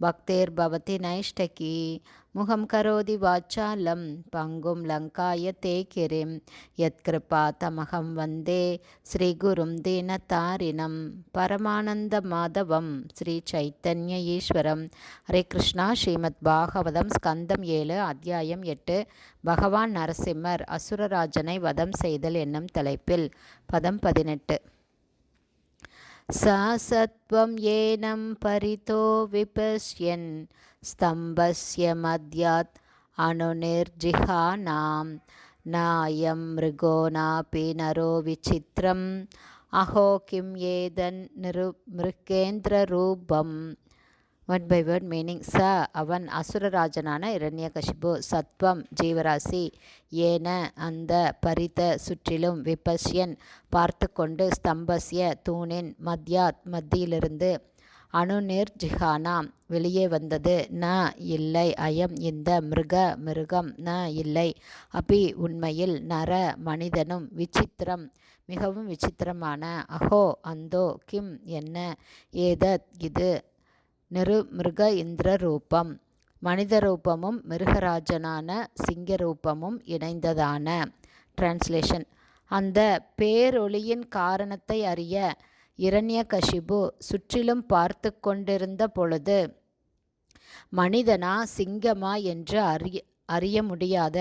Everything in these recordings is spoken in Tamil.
பக்தேர் பவதி நைஷ்டகி. முகம் கரோதி வாச்சாலம் பங்கும் லங்காய தே கிரிம் யத்கிருபா தமகம் வந்தே ஸ்ரீகுரும் தீனதாரிணம் பரமானந்த மாதவம் ஸ்ரீ சைத்தன்ய ஈஸ்வரம். ஹரே கிருஷ்ணா ஸ்ரீமத் பாகவதம் ஸ்கந்தம் ஏழு அத்தியாயம் எட்டு. பகவான் நரசிம்மர் அசுரராஜனை வதம் செய்தல் என்னும் தலைப்பில். பதம் பதினெட்டு. सासत्वं येनं परितो विपश्यन् स्तम्भस्य मद्यात् अनुनिर्जिहानां नायं मृगो नापि नरो विचित्रम् अहो किं एदन्निरु मृगेन्द्ररूपम् வேர்ட் பை வேர்ட் மீனிங் ச அவன் அசுரராஜனான இரண்யகசிபு சத்வம் ஜீவராசி ஏன அந்த பரித சுற்றிலும் விபஷ்யன் பார்த்து கொண்டு ஸ்தம்பஸ்ய தூணின் மத்யாத் மத்தியிலிருந்து அணுநீர் ஜிஹானாம் வெளியே வந்தது ந இல்லை அயம் இந்த மிருக மிருகம் ந இல்லை அபி உண்மையில் நர மனிதனும் விசித்திரம் மிகவும் விசித்திரமான அஹோ அந்தோ கிம் என்ன ஏதத் இது நிருமிருக இந்திர ரூபம் மனித ரூபமும் மிருகராஜனான சிங்க ரூபமும் இணைந்ததான. டிரான்ஸ்லேஷன் அந்த பேரொளியின் காரணத்தை அறிய இரண்யகசிபு சுற்றிலும் பார்த்து கொண்டிருந்த பொழுது மனிதனா சிங்கமா என்று அறிய அறிய முடியாத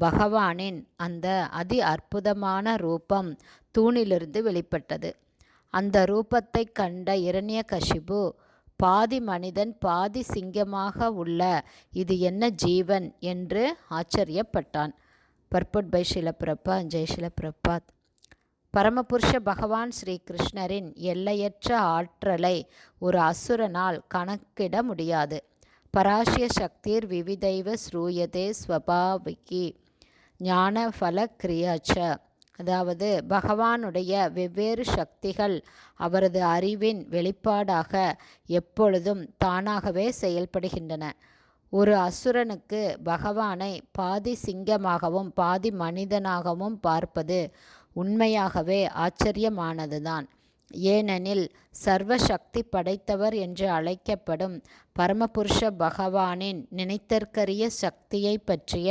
பகவானின் அந்த அதி அற்புதமான ரூபம் தூணிலிருந்து வெளிப்பட்டது. அந்த ரூபத்தை கண்ட இரண்யகசிபு பாதி மனிதன் பாதி சிங்கமாக உள்ள இது என்ன ஜீவன்? என்று ஆச்சரியப்பட்டான். பர்பட் பை ஷிலப்பிரப்பா ஜெய் ஷிலப்பிரபாத் பரமபுருஷ பகவான் ஸ்ரீ கிருஷ்ணரின் எல்லையற்ற ஆற்றலை ஒரு அசுரனால் கணக்கிட முடியாது. பராசிய சக்திர் விவிதைவ ஸ்ரூயதே ஸ்வபாவிகி. ஞான ஃபல கிரியாச்ச அதாவது பகவானுடைய வெவ்வேறு சக்திகள் அவரது அறிவின் வெளிப்பாடாக எப்பொழுதும் தானாகவே செயல்படுகின்றன. ஒரு அசுரனுக்கு பகவானை பாதி சிங்கமாகவும் பாதி மனிதனாகவும் பார்ப்பது உண்மையாகவே ஆச்சரியமானதுதான். ஏனெனில் சர்வ சக்தி படைத்தவர் என்று அழைக்கப்படும் பரமபுருஷ பகவானின் நினைத்தற்கரிய சக்தியை பற்றிய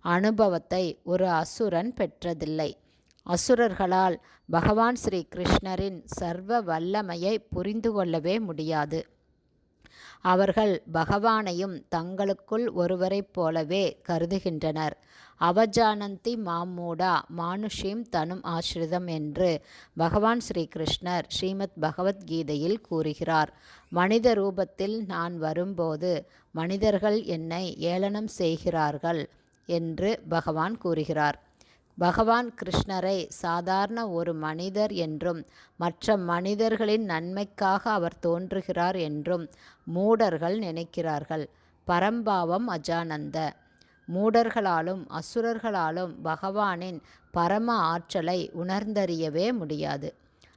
அனுபவத்தை ஒரு அசுரன் பெற்றதில்லை. அசுரர்களால் பகவான் ஸ்ரீ கிருஷ்ணரின் சர்வ வல்லமையை புரிந்து கொள்ளவே முடியாது. அவர்கள் பகவானையும் தங்களுக்குள் ஒருவரைப் போலவே கருதுகின்றனர். அவஜானந்தி மாமூடா மானுஷீம் தனும் ஆசிரிதம் என்று பகவான் ஸ்ரீ கிருஷ்ணர் ஸ்ரீமத் பகவத்கீதையில் கூறுகிறார். மனித ரூபத்தில் நான் வரும்போது மனிதர்கள் என்னை ஏளனம் செய்கிறார்கள் என்று பகவான் கூறுகிறார். பகவான் கிருஷ்ணரை சாதாரண ஒரு மனிதர் என்றும் மற்ற மனிதர்களின் நன்மைக்காக அவர் தோன்றுகிறார் என்றும் மூடர்கள் நினைக்கிறார்கள். பரம்பாவம் அஜானந்த. மூடர்களாலும் அசுரர்களாலும் பகவானின் பரம ஆற்றலை உணர்ந்தறியவே முடியாது.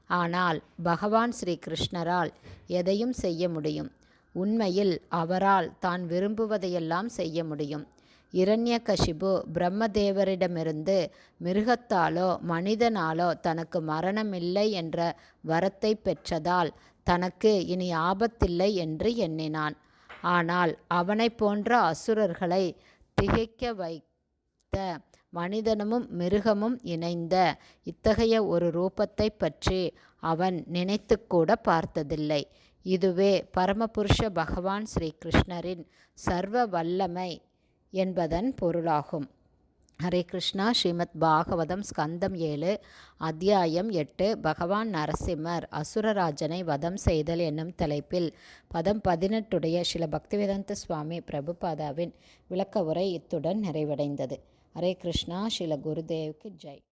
ஆனால் பகவான் ஸ்ரீ கிருஷ்ணரால் எதையும் செய்ய முடியும். உண்மையில் அவரால் தான் விரும்புவதையெல்லாம் செய்ய முடியும். இரண்யகசிபு பிரம்மதேவரிடமிருந்து மிருகத்தாலோ மனிதனாலோ தனக்கு மரணமில்லை என்ற வரத்தை பெற்றதால் தனக்கு இனி ஆபத்தில்லை என்று எண்ணினான். ஆனால் அவனை போன்ற அசுரர்களை திகைக்க வைத்த மனிதனும் மிருகமும் இணைந்த இத்தகைய ஒரு ரூபத்தை பற்றி அவன் நினைத்து கூட பார்த்ததில்லை. இதுவே பரமபுருஷ பகவான் ஸ்ரீகிருஷ்ணரின் சர்வ வல்லமை என்பதன் பொருளாகும். ஹரே கிருஷ்ணா ஸ்ரீமத் பாகவதம் ஸ்கந்தம் ஏழு அத்தியாயம் எட்டு பகவான் நரசிம்மர் அசுரராஜனை வதம் செய்தல் என்னும் தலைப்பில் பதம் பதினெட்டுடைய சில பக்திவேதாந்த சுவாமி பிரபுபாதாவின் விளக்க உரை இத்துடன் நிறைவடைந்தது. ஹரே கிருஷ்ணா ஸ்ரீல குருதேவுக்கு ஜெய்.